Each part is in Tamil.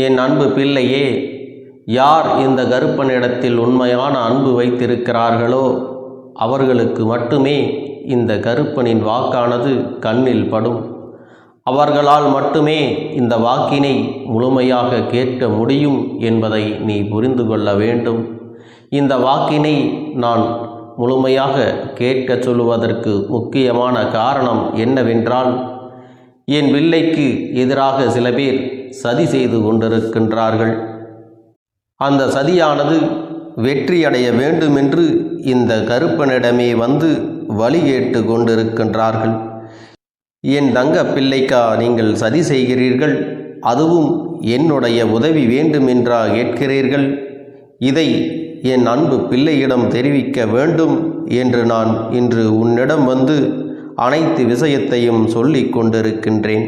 என் அன்பு பிள்ளையே யார் இந்த கருப்பனிடத்தில் உண்மையான அன்பு வைத்திருக்கிறார்களோ அவர்களுக்கு மட்டுமே இந்த கருப்பனின் வாக்கானது கண்ணில் படும். அவர்களால் மட்டுமே இந்த வாக்கினை முழுமையாக கேட்க முடியும் என்பதை நீ புரிந்து கொள்ள வேண்டும். இந்த வாக்கினை நான் முழுமையாக கேட்கச் சொல்லுவதற்கு முக்கியமான காரணம் என்னவென்றால் என் பிள்ளைக்கு எதிராக சில பேர் சதி செய்து கொண்டிருக்கின்றார்கள். அந்த சதியானது வெற்றியடைய வேண்டுமென்று இந்த கருப்பனிடமே வந்து வழி கேட்டு கொண்டிருக்கின்றார்கள். என் தங்க பிள்ளைக்கா நீங்கள் சதி செய்கிறீர்கள். அதுவும் என்னுடைய உதவி வேண்டுமென்றா கேட்கிறீர்கள். இதை என் அன்பு பிள்ளையிடம் தெரிவிக்க வேண்டும் என்று நான் இன்று உன்னிடம் வந்து அனைத்து விஷயத்தையும் சொல்லிக் கொண்டிருக்கின்றேன்.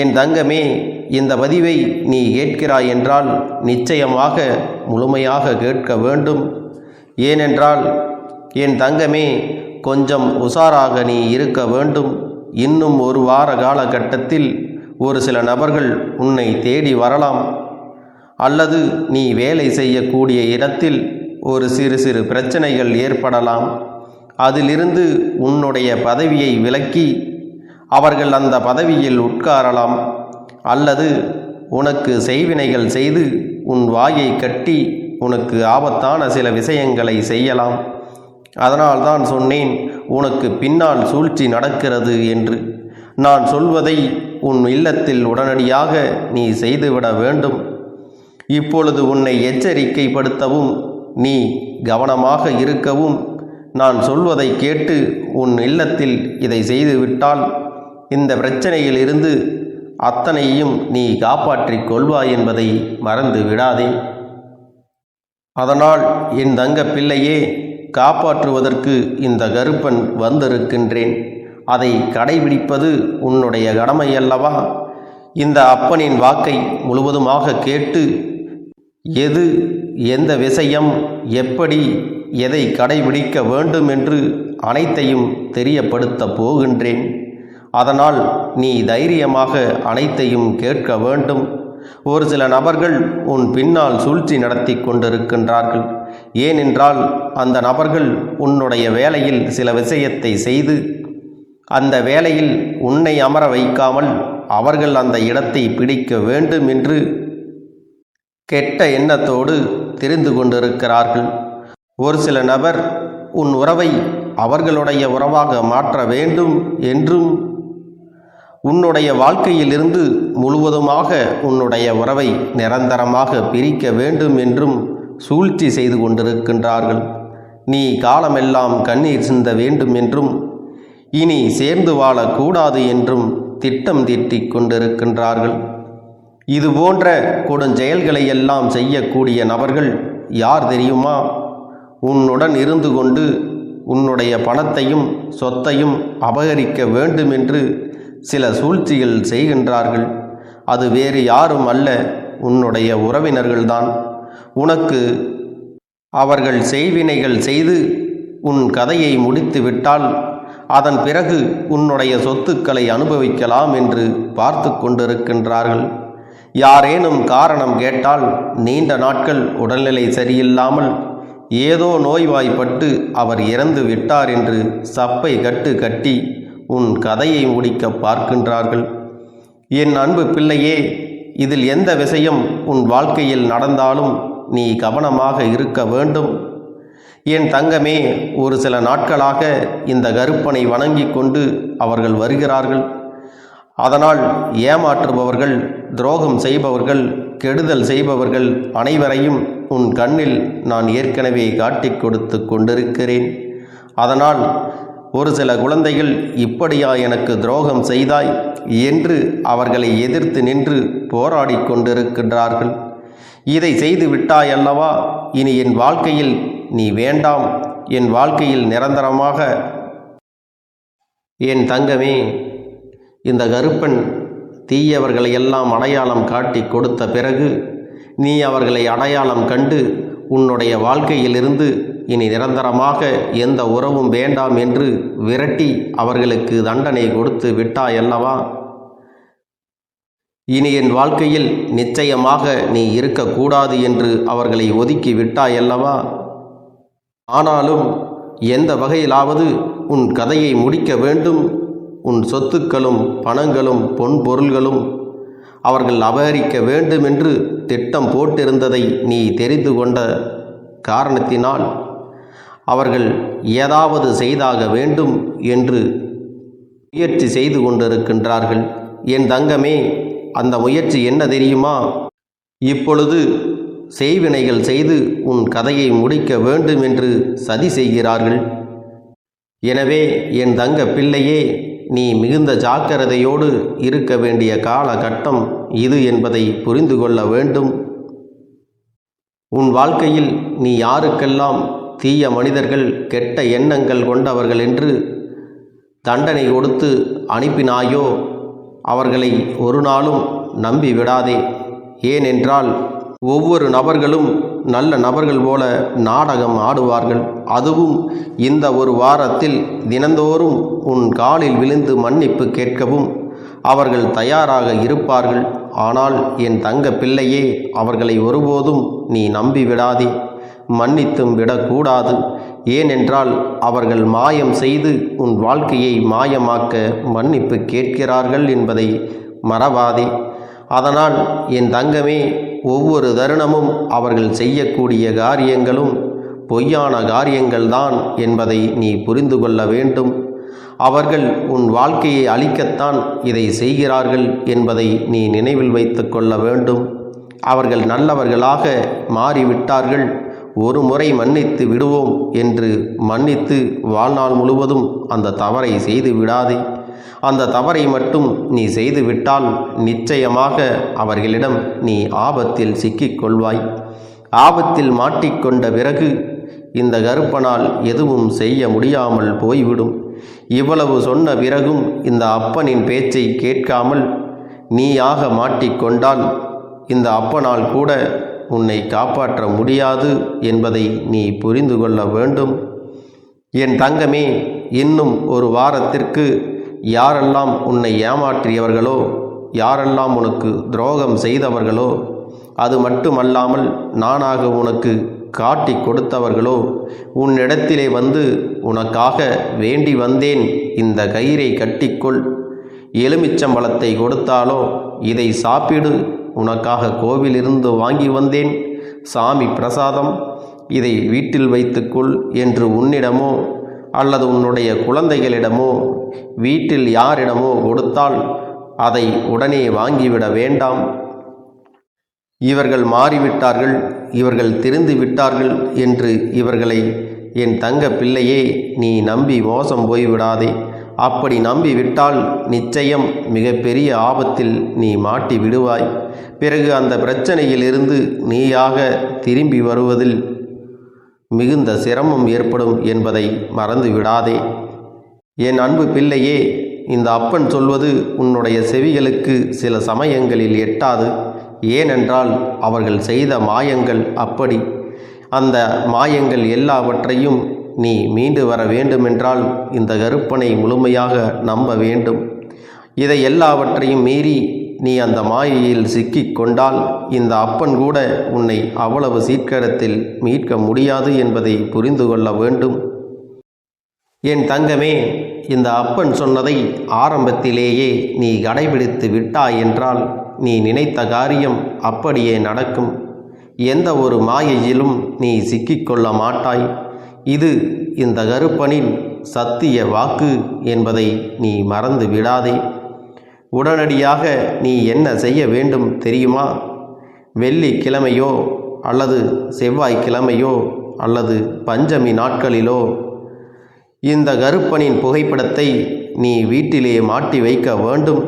என் தங்கமே இந்த பதிவை நீ கேட்கிறாய் என்றால் நிச்சயமாக முழுமையாக கேட்க வேண்டும். ஏனென்றால் என் தங்கமே கொஞ்சம் உஷாராக நீ இருக்க வேண்டும். இன்னும் ஒரு வார காலகட்டத்தில் ஒரு சில நபர்கள் உன்னை தேடி வரலாம். அல்லது நீ வேலை செய்யக்கூடிய இடத்தில் ஒரு சிறு சிறு பிரச்சனைகள் ஏற்படலாம். அதிலிருந்து உன்னுடைய பதவியை விலக்கி அவர்கள் அந்த பதவியில் உட்காரலாம். அல்லது உனக்கு செய்வினைகள் செய்து உன் வாயை கட்டி உனக்கு ஆபத்தான சில விஷயங்களை செய்யலாம். அதனால்தான் சொன்னேன் உனக்கு பின்னால் சூழ்ச்சி நடக்கிறது என்று. நான் சொல்வதை உன் இல்லத்தில் உடனடியாக நீ செய்துவிட வேண்டும். இப்பொழுது உன்னை எச்சரிக்கைப்படுத்தவும் நீ கவனமாக இருக்கவும். நான் சொல்வதை கேட்டு உன் இல்லத்தில் இதை செய்துவிட்டால் இந்த பிரச்சனையிலிருந்து அத்தனையும் நீ காப்பாற்றிக் கொள்வாய் என்பதை மறந்து விடாதே. அதனால் என் தங்க பிள்ளையே காப்பாற்றுவதற்கு இந்த கருப்பன் வந்திருக்கின்றேன். அதை கடைபிடிப்பது உன்னுடைய கடமை அல்லவா இந்த அப்பனின் வாக்கை முழுவதுமாக கேட்டு எது எந்த விஷயம் எப்படி எதை கடைபிடிக்க வேண்டும் என்று அனைத்தையும் தெரியப்படுத்தப் போகின்றேன். அதனால் நீ தைரியமாக அனைத்தையும் கேட்க வேண்டும். ஒரு சில நபர்கள் உன் பின்னால் சூழ்ச்சி நடத்தி கொண்டிருக்கின்றார்கள். ஏனென்றால் அந்த நபர்கள் உன்னுடைய வேலையில் சில விஷயத்தை செய்து அந்த வேலையில் உன்னை அமர வைக்காமல் அவர்கள் அந்த இடத்தை பிடிக்க வேண்டும் என்று கெட்ட எண்ணத்தோடு தெரிந்து கொண்டிருக்கிறார்கள். ஒரு சில நபர் உன் உறவை அவர்களுடைய உறவாக மாற்ற வேண்டும் என்றும் உன்னுடைய வாழ்க்கையிலிருந்து முழுவதுமாக உன்னுடைய உறவை நிரந்தரமாக பிரிக்க வேண்டும் என்றும் சூழ்ச்சி செய்து கொண்டிருக்கின்றார்கள். நீ காலமெல்லாம் கண்ணீர் சிந்த வேண்டும் என்றும் இனி சேர்ந்து வாழக்கூடாது என்றும் திட்டம் தீட்டிக் கொண்டிருக்கின்றார்கள். இது போன்ற கொடுஞ்செயல்களை எல்லாம் செய்யக்கூடிய நபர்கள் யார் தெரியுமா? உன்னுடன் இருந்து கொண்டு உன்னுடைய பணத்தையும் சொத்தையும் அபகரிக்க வேண்டும் என்று சில சூழ்ச்சிகள் செய்கின்றார்கள். அது வேறு யாரும் அல்ல உன்னுடைய உறவினர்கள்தான். உனக்கு அவர்கள் செய்வினைகள் செய்து உன் கதையை முடித்து விட்டால் அதன் பிறகு உன்னுடைய சொத்துக்களை அனுபவிக்கலாம் என்று பார்த்து கொண்டிருக்கின்றார்கள். யாரேனும் காரணம் கேட்டால் நீண்ட நாட்கள் உடல்நிலை சரியில்லாமல் ஏதோ நோய்வாய்ப்பட்டு அவர் இறந்து விட்டார் என்று சப்பை கட்டு கட்டி உன் கதையை முடிக்க பார்க்கின்றார்கள். என் அன்பு பிள்ளையே இதில் எந்த விஷயம் உன் வாழ்க்கையில் நடந்தாலும் நீ கவனமாக இருக்க வேண்டும். என் தங்கமே ஒரு சில நாட்களாக இந்த கருப்பனை வணங்கி கொண்டு அவர்கள் வருகிறார்கள். அதனால் ஏமாற்றுபவர்கள் துரோகம் செய்பவர்கள் கெடுதல் செய்பவர்கள் அனைவரையும் உன் கண்ணில் நான் ஏற்கனவே காட்டிக் கொடுத்து கொண்டிருக்கிறேன். அதனால் ஒரு சில குழந்தைகள் இப்படியா எனக்கு துரோகம் செய்தாய் என்று அவர்களை எதிர்த்து நின்று போராடி கொண்டிருக்கின்றார்கள். இதை செய்து விட்டாய் அல்லவா இனி என் வாழ்க்கையில் நீ வேண்டாம். என் வாழ்க்கையில் நிரந்தரமாக என் தங்கமே இந்த கருப்பன் தீயவர்களை எல்லாம் அடையாளம் காட்டி கொடுத்த பிறகு நீ அவர்களை அடையாளம் கண்டு உன்னுடைய வாழ்க்கையிலிருந்து இனி நிரந்தரமாக எந்த உறவும் வேண்டாம் என்று விரட்டி அவர்களுக்கு தண்டனை கொடுத்து விட்டாயல்லவா இனி என் வாழ்க்கையில் நிச்சயமாக நீ இருக்கக்கூடாது என்று அவர்களை ஒதுக்கி விட்டாயல்லவா ஆனாலும் எந்த வகையிலாவது உன் கதையை முடிக்க வேண்டும். உன் சொத்துக்களும் பணங்களும் பொன் பொருள்களும் அவர்கள் அபகரிக்க வேண்டும் என்று திட்டம் போட்டிருந்ததை நீ தெரிந்து கொண்ட காரணத்தினால் அவர்கள் ஏதாவது செய்தாக வேண்டும் என்று முயற்சி செய்து கொண்டிருக்கின்றார்கள். என் தங்கமே அந்த முயற்சி என்ன தெரியுமா? இப்பொழுது செய்வினைகள் செய்து உன் கதையை முடிக்க வேண்டும் என்று சதி செய்கிறார்கள். எனவே என் தங்க பிள்ளையே நீ மிகுந்த ஜாக்கிரதையோடு இருக்க வேண்டிய காலகட்டம் இது என்பதை புரிந்து கொள்ள வேண்டும். உன் வாழ்க்கையில் நீ யாருக்கெல்லாம் தீய மனிதர்கள் கெட்ட எண்ணங்கள் கொண்டவர்கள் என்று தண்டனை கொடுத்து அனுப்பினாயோ அவர்களை ஒரு நாளும் நம்பி விடாதே ஏனென்றால் ஒவ்வொரு நபர்களும் நல்ல நபர்கள் போல நாடகம் ஆடுவார்கள். அதுவும் இந்த ஒரு வாரத்தில் தினந்தோறும் உன் காலில் விழுந்து மன்னிப்பு கேட்கவும் அவர்கள் தயாராக இருப்பார்கள். ஆனால் என் தங்க பிள்ளையே அவர்களை ஒருபோதும் நீ நம்பி விடாதே. மன்னித்தும் விடக்கூடாது. ஏனென்றால் அவர்கள் மாயம் செய்து உன் வாழ்க்கையை மாயமாக்க மன்னிப்பு கேட்கிறார்கள் என்பதை மறவாதே. அதனால் என் தங்கமே ஒவ்வொரு தருணமும் அவர்கள் செய்யக்கூடிய காரியங்களும் பொய்யான காரியங்கள்தான் என்பதை நீ புரிந்து கொள்ள வேண்டும். அவர்கள் உன் வாழ்க்கையை அழிக்கத்தான் இதை செய்கிறார்கள் என்பதை நீ நினைவில் வைத்து கொள்ள வேண்டும். அவர்கள் நல்லவர்களாக மாறிவிட்டார்கள். ஒரு முறை மன்னித்து விடுவோம் என்று மன்னித்து வாழ்நாள் முழுவதும் அந்த தவறை செய்து விடாதே. அந்த தவறை மட்டும் நீ செய்துவிட்டால் நிச்சயமாக அவர்களிடம் நீ ஆபத்தில் சிக்கிக் கொள்வாய் ஆபத்தில் மாட்டிக்கொண்ட பிறகு இந்த கருப்பனால் எதுவும் செய்ய முடியாமல் போய்விடும். இவ்வளவு சொன்ன பிறகும் இந்த அப்பனின் பேச்சை கேட்காமல் நீயாக மாட்டிக்கொண்டால் இந்த அப்பனால் கூட உன்னை காப்பாற்ற முடியாது என்பதை நீ புரிந்து கொள்ள வேண்டும். என் தங்கமே இன்னும் ஒரு வாரத்திற்கு யாரெல்லாம் உன்னை ஏமாற்றியவர்களோ யாரெல்லாம் உனக்கு துரோகம் செய்தவர்களோ அது மட்டுமல்லாமல் நானாக உனக்கு காட்டி கொடுத்தவர்களோ உன்னிடத்திலே வந்து உனக்காக வேண்டி வந்தேன். இந்த கயிறை கட்டிக்கொள். எலுமிச்சம்பழத்தை கொடுத்தாலோ இதை சாப்பிடு. உனக்காக கோவிலிருந்து வாங்கி வந்தேன். சாமி பிரசாதம். இதை வீட்டில் வைத்துக்கொள் என்று உன்னிடமோ அல்லது உன்னுடைய குழந்தைகளிடமோ வீட்டில் யாரிடமோ கொடுத்தால் அதை உடனே வாங்கிவிட வேண்டாம். இவர்கள் மாறிவிட்டார்கள் இவர்கள் திருந்து விட்டார்கள் என்று இவர்களை என் தங்க பிள்ளையே நீ நம்பி மோசம் போய்விடாதே. அப்படி நம்பி விட்டால் நிச்சயம் மிகப்பெரிய ஆபத்தில் நீ மாட்டி விடுவாய் பிறகு அந்த பிரச்சனையிலிருந்து நீயாக திரும்பி வருவதில் மிகுந்த சிரமம் ஏற்படும் என்பதை மறந்து விடாதே என் அன்பு பிள்ளையே இந்த அப்பன் சொல்வது உன்னுடைய செவிகளுக்கு சில சமயங்களில் எட்டாது. ஏனென்றால் அவர்கள் செய்த மாயங்கள் அப்படி. அந்த மாயங்கள் எல்லாவற்றையும் நீ மீண்டு வர வேண்டுமென்றால் இந்த கருப்பனை முழுமையாக நம்ப வேண்டும். இதை எல்லாவற்றையும் மீறி நீ அந்த மாயையில் சிக்கிக் கொண்டால் இந்த அப்பன் கூட உன்னை அவ்வளவு சீக்கிரத்தில் மீட்க முடியாது என்பதை புரிந்து கொள்ள வேண்டும். என் தங்கமே இந்த அப்பன் சொன்னதை ஆரம்பத்திலேயே நீ கடைபிடித்து விட்டாய் என்றால் நீ நினைத்த காரியம் அப்படியே நடக்கும். எந்த ஒரு மாயையிலும் நீ சிக்கிக்கொள்ள மாட்டாய். இது இந்த கருப்பனின் சத்திய வாக்கு என்பதை நீ மறந்து விடாதே. உடனடியாக நீ என்ன செய்ய வேண்டும் தெரியுமா? வெள்ளிக்கிழமையோ அல்லது செவ்வாய்க்கிழமையோ அல்லது பஞ்சமி நாட்களிலோ? இந்த கருப்பனின் புகைப்படத்தை நீ வீட்டிலே மாட்டி வைக்க வேண்டும்.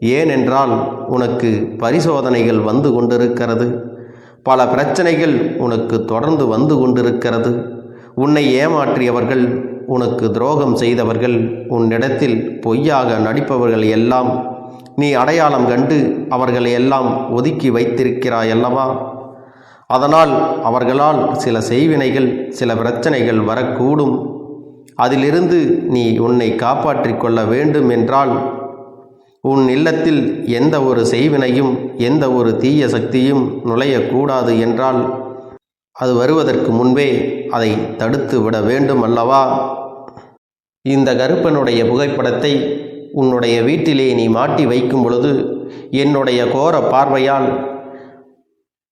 ஏனென்றால் உனக்கு பரிசோதனைகள் வந்து கொண்டிருக்கிறது. பல பிரச்சனைகள் உனக்கு தொடர்ந்து வந்து கொண்டிருக்கிறது. உன்னை ஏமாற்றியவர்கள் உனக்கு துரோகம் செய்தவர்கள் உன்னிடத்தில் பொய்யாக நடிப்பவர்கள் எல்லாம் நீ அடையாளம் கண்டு அவர்களை எல்லாம் ஒதுக்கி வைத்திருக்கிறாய் அல்லவா? அதனால் அவர்களால் சில செய்வினைகள் சில பிரச்சனைகள் வரக்கூடும். அதிலிருந்து நீ உன்னை காப்பாற்றிக் கொள்ள வேண்டும் என்றால் உன் இல்லத்தில் எந்த ஒரு செய்வினையும் எந்த ஒரு தீய சக்தியும் நுழையக்கூடாது என்றால் அது வருவதற்கு முன்பே அதை தடுத்து விட வேண்டும் அல்லவா? இந்த கருப்பனுடைய புகைப்படத்தை உன்னுடைய வீட்டிலே நீ மாட்டி வைக்கும் பொழுது என்னுடைய கோர பார்வையால்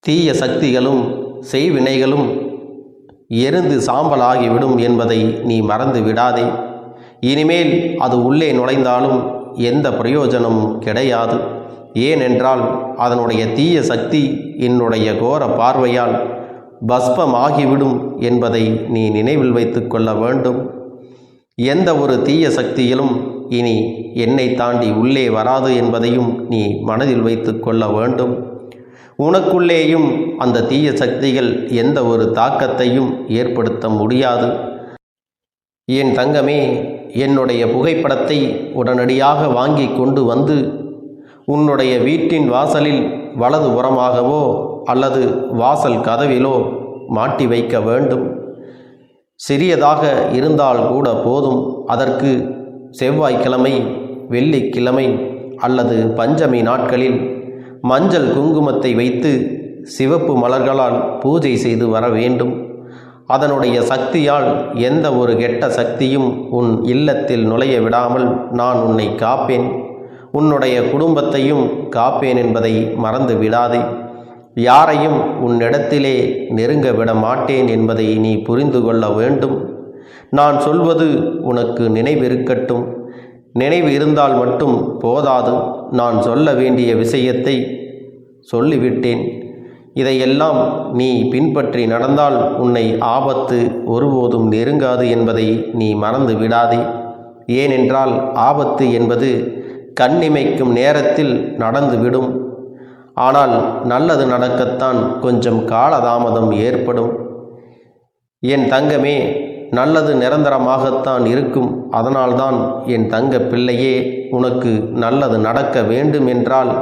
தீய சக்திகளும் செய்வினைகளும் எருந்து சாம்பலாகிவிடும் என்பதை நீ மறந்து விடாதே. இனிமேல் அது உள்ளே நுழைந்தாலும் எந்த பிரயோஜனமும் கிடையாது. ஏனென்றால் அதனுடைய தீய சக்தி என்னுடைய கோர பார்வையால் பஸ்பமாகிவிடும் என்பதை நீ நினைவில் வைத்து கொள்ள வேண்டும். எந்த ஒரு தீய சக்தியிலும் இனி என்னை தாண்டி உள்ளே வராது என்பதையும் நீ மனதில் வைத்து கொள்ள வேண்டும். உனக்குள்ளேயும் அந்த தீய சக்திகள் எந்த ஒரு தாக்கத்தையும் ஏற்படுத்த முடியாது. என் தங்கமே என்னுடைய புகைப்படத்தை உடனடியாக வாங்கி கொண்டு வந்து உன்னுடைய வீட்டின் வாசலில் வலது புறமாகவோ அல்லது வாசல் கதவிலோ மாட்டி வைக்க வேண்டும். சிறியதாக இருந்தால் கூட போதும். அதற்கு செவ்வாய்க்கிழமை வெள்ளிக்கிழமை அல்லது பஞ்சமி நாட்களில் மஞ்சள் குங்குமத்தை வைத்து சிவப்பு மலர்களால் பூஜை செய்து வர வேண்டும். அதனுடைய சக்தியால் எந்த ஒரு கெட்ட சக்தியும் உன் இல்லத்தில் நுழைய விடாமல் நான் உன்னை காப்பேன். உன்னுடைய குடும்பத்தையும் காப்பேன் என்பதை மறந்து விடாதே. யாரையும் உன்னிடத்திலே நெருங்க விட மாட்டேன் என்பதை நீ புரிந்து கொள்ள வேண்டும். நான் சொல்வது உனக்கு நினைவிருக்கட்டும். நினைவு இருந்தால் மட்டும் போதாது. நான் சொல்ல வேண்டிய விஷயத்தை சொல்லிவிட்டேன். இதையெல்லாம் நீ பின்பற்றி நடந்தால் உன்னை ஆபத்து ஒருபோதும் நெருங்காது என்பதை நீ மறந்து விடாதே. ஏனென்றால் ஆபத்து என்பது கண்ணிமைக்கும் நேரத்தில் நடந்துவிடும். ஆனால் நல்லது நடக்கத்தான் கொஞ்சம் காலதாமதம் ஏற்படும். என் தங்கமே நல்லது நிரந்தரமாகத்தான் இருக்கும். அதனால்தான் என் தங்க பிள்ளையே உனக்கு நல்லது நடக்க வேண்டும் என்றால்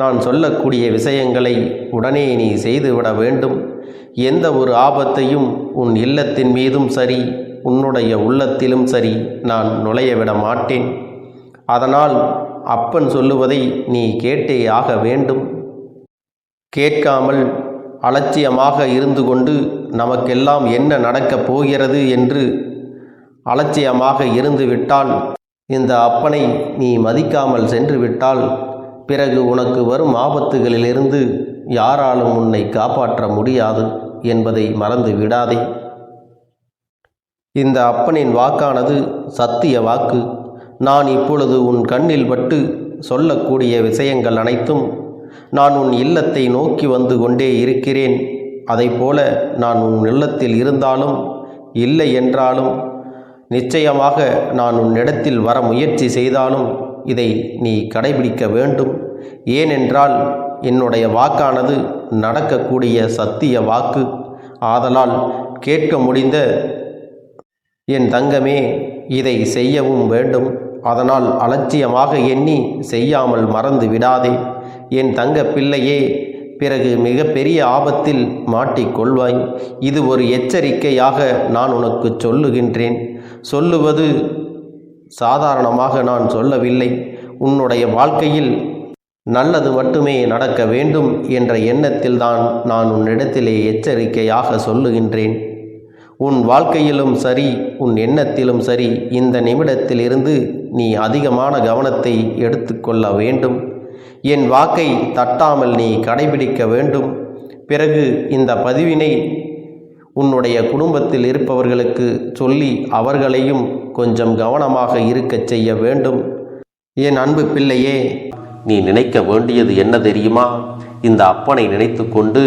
நான் சொல்லக்கூடிய விஷயங்களை உடனே நீ செய்துவிட வேண்டும். எந்த ஒரு ஆபத்தையும் உன் இல்லத்தின் மீதும் சரி உன்னுடைய உள்ளத்திலும் சரி நான் நுழைய விட மாட்டேன். அதனால் அப்பன் சொல்லுவதை நீ கேட்டே ஆக வேண்டும். கேட்காமல் அலட்சியமாக இருந்து கொண்டு நமக்கெல்லாம் என்ன நடக்கப் போகிறது என்று அலட்சியமாக இருந்துவிட்டால் இந்த அப்பனை நீ மதிக்காமல் சென்று விட்டால் பிறகு உனக்கு வரும் ஆபத்துகளிலிருந்து யாராலும் உன்னை காப்பாற்ற முடியாது என்பதை மறந்து விடாதே. இந்த அப்பனின் வாக்கானது சத்திய வாக்கு. நான் இப்பொழுது உன் கண்ணில் பட்டு சொல்லக்கூடிய விஷயங்கள் அனைத்தும் நான் உன் இல்லத்தை நோக்கி வந்து கொண்டே இருக்கிறேன். போல நான் உன் இல்லத்தில் இருந்தாலும் இல்லை என்றாலும் நிச்சயமாக நான் உன்னிடத்தில் வர முயற்சி செய்தாலும் இதை நீ கடைபிடிக்க வேண்டும். ஏனென்றால் என்னுடைய வாக்கானது நடக்கக்கூடிய சத்திய வாக்கு. ஆதலால் கேட்க முடிந்த என் தங்கமே இதை செய்யவும் வேண்டும். அதனால் அலட்சியமாக எண்ணி செய்யாமல் மறந்து விடாதே. என் தங்க பிள்ளையே பிறகு மிகப்பெரிய ஆபத்தில் மாட்டிக்கொள்வாய் இது ஒரு எச்சரிக்கையாக நான் உனக்கு சொல்லுகின்றேன். சொல்லுவது சாதாரணமாக நான் சொல்லவில்லை. உன்னுடைய வாழ்க்கையில் நல்லது மட்டுமே நடக்க வேண்டும் என்ற எண்ணத்தில்தான் நான் உன்னிடத்திலே எச்சரிக்கையாக சொல்லுகின்றேன். உன் வாழ்க்கையிலும் சரி உன் எண்ணத்திலும் சரி இந்த நிமிடத்திலிருந்து நீ அதிகமான கவனத்தை எடுத்துக்கொள்ள வேண்டும். என் வாக்கை தட்டாமல் நீ கடைபிடிக்க வேண்டும். பிறகு இந்த பதிவினை உன்னுடைய குடும்பத்தில் இருப்பவர்களுக்கு சொல்லி அவர்களையும் கொஞ்சம் கவனமாக இருக்கச் செய்ய வேண்டும். என் அன்பு பிள்ளையே நீ நினைக்க வேண்டியது என்ன தெரியுமா? இந்த அப்பனை நினைத்து கொண்டு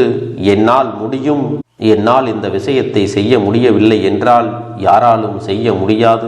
என்னால் முடியும். என்னால் இந்த விஷயத்தை செய்ய முடியவில்லை என்றால் யாராலும் செய்ய முடியாது.